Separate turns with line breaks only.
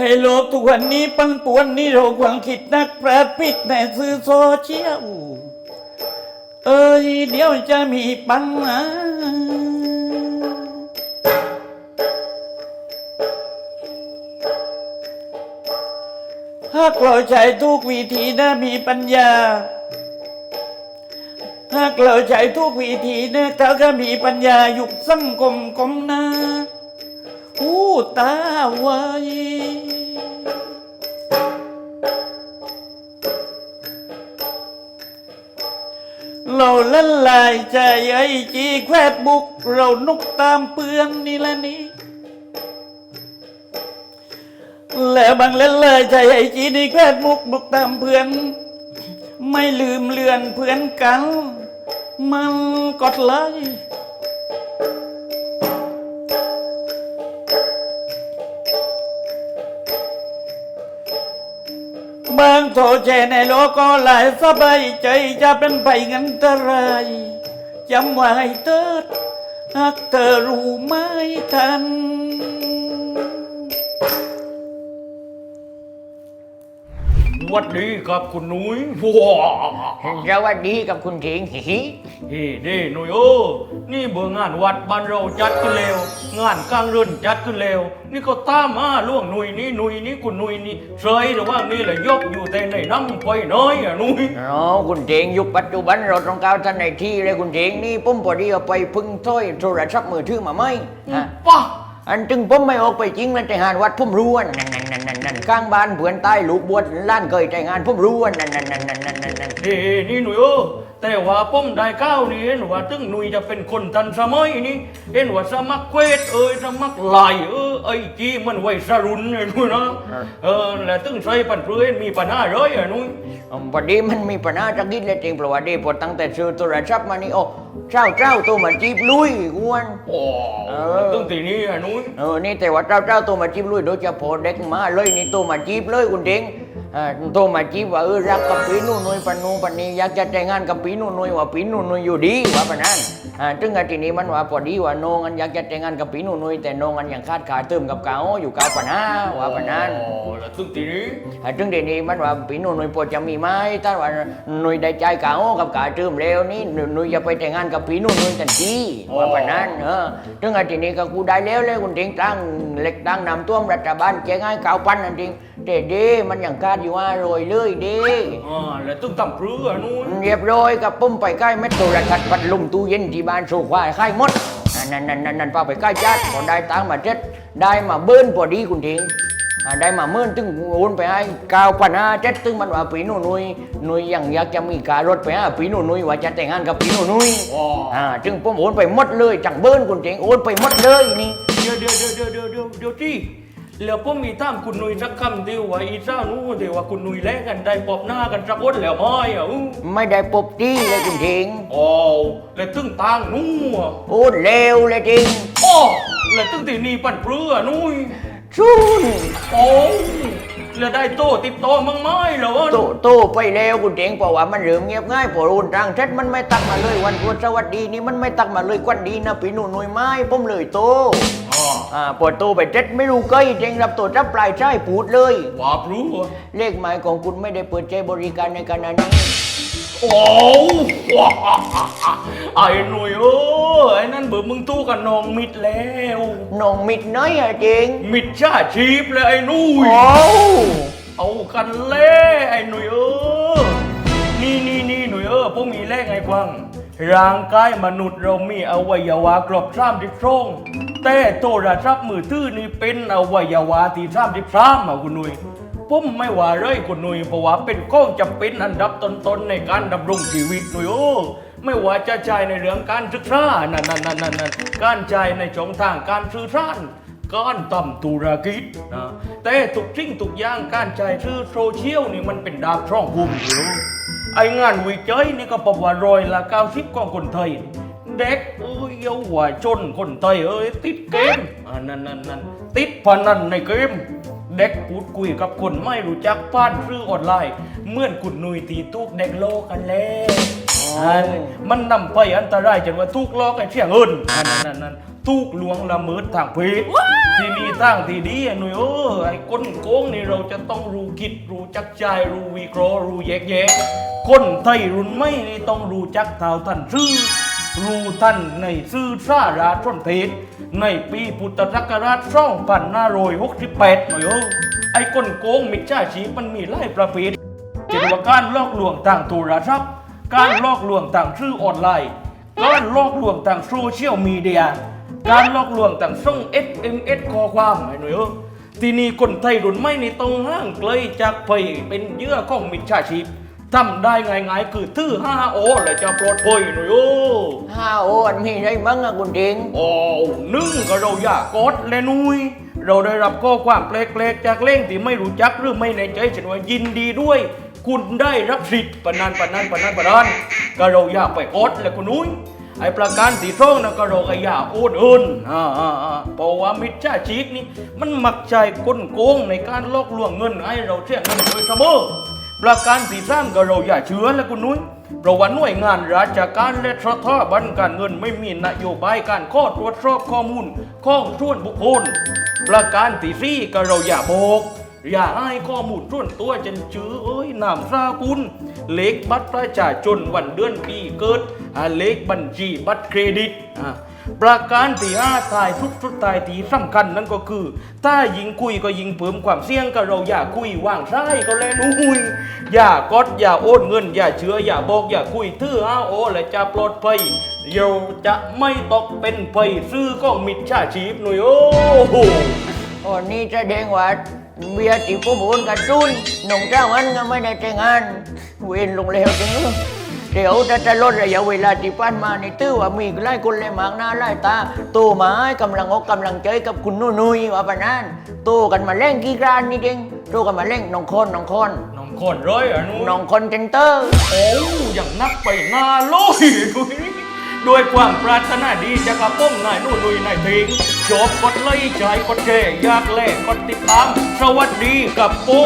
ให้โลกทุกวันนี้ปังป่วนนี่เราควรคิดนักประพิษในสื่อโซเชียลเอ้ยเดี๋ยวจะมีปัญหาหากเราใช้ทุกวิธีนะมีปัญญา หากเราใช้ทุกวิธีนะเขาก็มีปัญญายุคสังคมกมนา อู้ตาไวเราละลายใจไอ้จีแควดบุก เรานุกตามเปือนนี่ละนี่แล้วบางละลายใจไอ้จีนี่แควดบุกบุกตามเพื่อน ไม่ลืมเลือนเพื่อนกัน มันกดไล โทรแชร์ในโลกก็หลายสบายใจจะเป็นไปงันตรายจำไว้เถิดหากเธอรู้ไม่ทัน
วัดดีครับคุณนุ้ยว้า
สวัสดีกับคุณถิงฮิฮิ
เฮ้เด้หนุ่ยโอ้นี่เบอร์งานวัดบ้านเราจัดขึ้นแล้วงานกลางเรือนจัดขึ้นแล้วนี่ก็ตามมาล่วงหนุ่ยนี่หนุ่ยนี่คุณหนุ่ยนี่เฉยหรือว่านี่แหละยกอยู่แต่ในน้ำไฟน้อยอะหนุ่ย
อ๋อคุณถิงยุคปัจจุบันเราต้องการท่านในที่เลยคุณถิงนี่ผมพอดีเอาไปพึ่งถ้อยโทรศัพท์มือถือมาไหมฮะ
ป้า
อันจึงผมไม่ออกไปจริงมันแต่งานวัดผมรู้ว่านั่นนั่นนั่นนั่นนั่นข้างบ้านเผื่อนใต้ลูกบวชล้านเคยแต่งงานผมรู้ว่านั่นนั่นนั่นนั่นนั่นนั่นนั่น
เฮ้นี่หนุ่ยโอ้แต่ว่าผมได้ก้าวนี่เห็นว่าตึงหนุ่ยจะเป็นคนทันสมัยนี่เห็นว่าสมัครเควสเอ้ยสมัครไหลเออ ไอ้จีมันไว้สรุนเนี่ยหนุ่ยนะเออแล้วตึงใส่ปันเพื่อนมีปัญหาเลยอะหนุ่ย
อืมพอดีมันมีปัญหาจักนิดเลยจริงเพราะว่าดีพอตั้งแต่ซื้อโทรศัพท์มานี่โอ้เจ้าเจ้าตัวมาจีบลุยกวน
โอ้
เออ
ตึงตีนี้อะหนุ่ย
เออนี่แต่ว่าเจ้าเจ้าตัวมาจีบลุยโดยเฉพาะเด็กมาเลยนี่ตัวมาจีบเลยคุณเด้ง อ่าตัวมาจีบว่าเออรักกับปีนู่นนุยปันนูปันนี้อยากจะแต่งงานกับปีนู่นนุยว่าปีนู่นนุยอยู่ดีว่าปะนั้นอ่าถึงอาทีนี้มันว่าพอดีว่าน้องอันอยากจะแต่งงานกับปีนู่นนุยแต่น้องอันยังคาดขาดเติมกับเกาอยู่เกาปะนะว่าปะนั้น
โอ้แล้วตึงตีนี้
อ่าถึงเดี๋ยวนี้มันว่าปีนู่นนุยพอจะมีไหมถ้าว่านุยได้ใจเกากับกาเติมแล้วนี่นุยจะไปแต่งงานกับปีนู่นนุยทันทีว่าปะนั้นเออถึงอาทีนี้ก็กูได้แล้วเลยคุณเด้งตั้งเล็กตั้งนำท่วมรัฐบาลแจ้งให้เกาพันนั่นจริงเด็ดดมันยังคาดอยู่ว่าโรยเลยเด้
อ่าแล้วตึงทำเรืออะหนุ่ย
เรียบร้อยกับปุ้มไปใกล้เม็ดโทรทัศน์พัดลมตู้เย็นที่บ้านโซควายค่ายหมดนั่นนั่นนั่นนั่นพาไปใกล้จัดพอได้ตังค์มาเจ็ดได้มาเบิ้นพอดีคุณทิงอ่าได้มาเมื่นตึงโอนไปให้เก้าพันห้าเจ็ดตึงมันว่าปีหนูนุยนุยยังอยากจะมีการรถไปให้ปีหนูนุยว่าจะแต่งงานกับปีหนูนุย
อ๋อ
อ่าจึงผมโอนไปหมดเลยจังเบิ้นคุณทิงโอนไปหมดเลยนี่
เดี๋ยวเดี๋ยวเดี๋ยวเดี๋ยวเดี๋ยวเดี๋ยวเดี๋ยวที่ แล้วผมมีตามคุณหนุ่ยสักคำเดียวว่าอีเจ้านู้นเดียวว่าคุณหนุ่ยแลกกันได้ปอบหน้ากันสักคนแล้วไม่อะอู้
ไม่ได้ปบตี้เลยคุณทิง
อ๋อแล้วตึงตางนู้นอะ
โอนเร็วเลยจริง
อ๋อแล้วตึงตีนี่ปั่นเรือนุ่ย
ชุน
โอ้แล้วได้โตติดต่อมั่งไหมเหรอ
โตโตไปแล้วคุณเจงเพราะว่ามันเริ่มเงียบง่ายพอรุนรังเท็ดมันไม่ตักมาเลยวันพุธสวัสดีนี่มันไม่ตักมาเลยควันดีนะปีหนูหน่วยไม้ผมเลยโต
อ๋อ
อ่าพอโตไปเท็ดไม่รู้เกยเจงรับตัวรับปลายใช่พูดเลย
ว่าปรู้อะ
เลขหมายของคุณไม่ได้เปิดใจบริการในขณะนี้
โอ้ว้าไอ้หนุ่ยเออไอ้นั่นเบิดมึงตู้กับน้องมิดแล้ว
น้องมิดน้อยอะเจง
มิดชาชีพเลยไอ้หนุ่ย
โอ้
เอากันเล่ไอ้หนุ่ยเออนี่นี่นี่หนุ่ยเออพวกมีแรกไงกวางร่างกายมนุษย์เรามีอวัยวะครบสามสิบสอง แต่โทรศัพท์มือถือนี่เป็นอวัยวะที่สามสิบสามอะคุณหนุ่ยผมไม่ว่าเลยคุณหนุ่ยเพราะว่าเป็นก้องจะเป็นอันดับต้นๆในการดำรงชีวิตหนุ่ยโอ้ไม่ว่าจะใช้ในเรื่องการศึกษานั่นนั่นนั่นนั่นการใช้ในช่องทางการสื่อสารการทำธุรกิจนะแต่ทุกสิ่งทุกอย่างการใช้ชื่อโซเชียลนี่มันเป็นดาบช่องบุมอยู่ไองานวิจัยนี่ก็บอกว่ารอยละเก้าสิบของคนไทย เด็กเอ้ยเยาวชนคนไทยเอ้ยติดเกมอันนั้นนั่นนั่นติดพนันในเกม เด็กพูดคุยกับคนไม่รู้จักผ่านสื่อออนไลน์เหมื่อนคุณหนุยตีตุกเด็กโลกกันแล้วอันมันนำไปอันตรายจนว่าทุกล้อกไอ้เชี่ยเงินอันนั้นนั่นนั่นทุถูกลวงละเมิดทางเพศที่นี่ตั้งที่ดีอะหนุ่ยเออไอ้ก้นโกงนี่เราจะต้องรู้คิดรู้จักใจรู้วิเคราะห์รู้แยกแยะคนไทยรุ่นใหม่นี่ต้องรู้จักเท่าทันซื่อ รู้ทันในซื่อสาราชนเทศในปีพุทธศักราช2568หน่อยเออไอ้ก้นโกงมิจฉาชีพมันมีหลายประเภทเกี่ยวกับการลอกลวงทางโทรศัพท์ การลอกลวงทางชื่อออนไลน์ การลอกลวงทางโซเชียลมีเดีย การลอกลวงทางส่ง SMS ข้อความไอ้หน่อยเออที่นี่คนไทยรุ่นใหม่ในต้องห่างไกลจากไปเป็นเยื่อของมิจฉาชีพ ทำได้ง่ายๆคือทื่อ5โอและจะปลอดภัยหน่อยโอ้
ห้าโออันมีได้มั้งอะคุณเด้ง
โอ้หนึ่งก็เราอยากกดและนุยเราได้รับข้อความแปลกๆจากเล่งที่ไม่รู้จักหรือไม่ในใจฉันว่ายินดีด้วย คุณได้รับสิทธิ์ปะนันปะนันปะนันปะนันก็เราอยากไปกดและคุณนุ้ยไอ้ประการที่สองนะก็เราก็อยากโอนเอินอ่าอ่าอ่าเพราะว่ามิจฉาชีพนี่มันมักใจกลโกงในการลอกลวงเงินให้เราเสียเงินโดยเสมอ ประการที่สามก็เราอย่าเชื่อและคุณนุ้ยเพราะว่าหน่วยงานราชการและสถาบันการเงินไม่มีนโยบายการข้อตรวจสอบข้อมูลข้องส่วนบุคคล ประการที่สี่ก็เราอย่าบอกอย่าให้ข้อมูลส่วนตัวจนชื่อเอ้ยนามสกุลเลขบัตรประชาชนวันเดือนปีเกิดเลขบัญชีบัตรเครดิตอ่า ประการที่ห้าทายทุกทุกทายที่สำคัญนั่นก็คือ ถ้ายิงคุยก็ยิงเพิ่มความเสี่ยงก็เราอย่าคุยวางซ้ายก็แล้วนุ้ยอย่ากดอย่าโอนเงิน อย่าเชื่ออย่าบอกอย่าคุยทื่ออ้าโอและจะปลอดภัยเราจะไม่ตกเป็นภัยซื้อของมิจฉาชีพหน่อยโอ้โห
อันนี้แสดงว่าเบียร์ที่ผมโอนกับจุนหนุ่มเจ้ามันก็ไม่ได้แต่งงานเวียนลงแล้วจริง เดี๋ยวถ้าจะลดระยะเวลาที่ผ่านมานี่ตื้อว่ามีหลายคนเลยมากหน้าหลายตาโตมาให้กำลังอกกำลังใจกับคุณนุ่นุยว่าปะนั้นโตกันมาเล่นกี่กรานนี่เด้งโตกันมาเล่นน้องคนน้องคน
น้องคนร้อยอะนุ้ย
น้องคนเจนเตอร์
โอ้ยังนักไปหน้าโลยดุยด้วยความปรารถนาดีจะกระป้องนายนู่นนุยนายเพลงจบกดไลค์ใจกดแชร์อยากแลกกดติดตาม สวัสดีกับโป้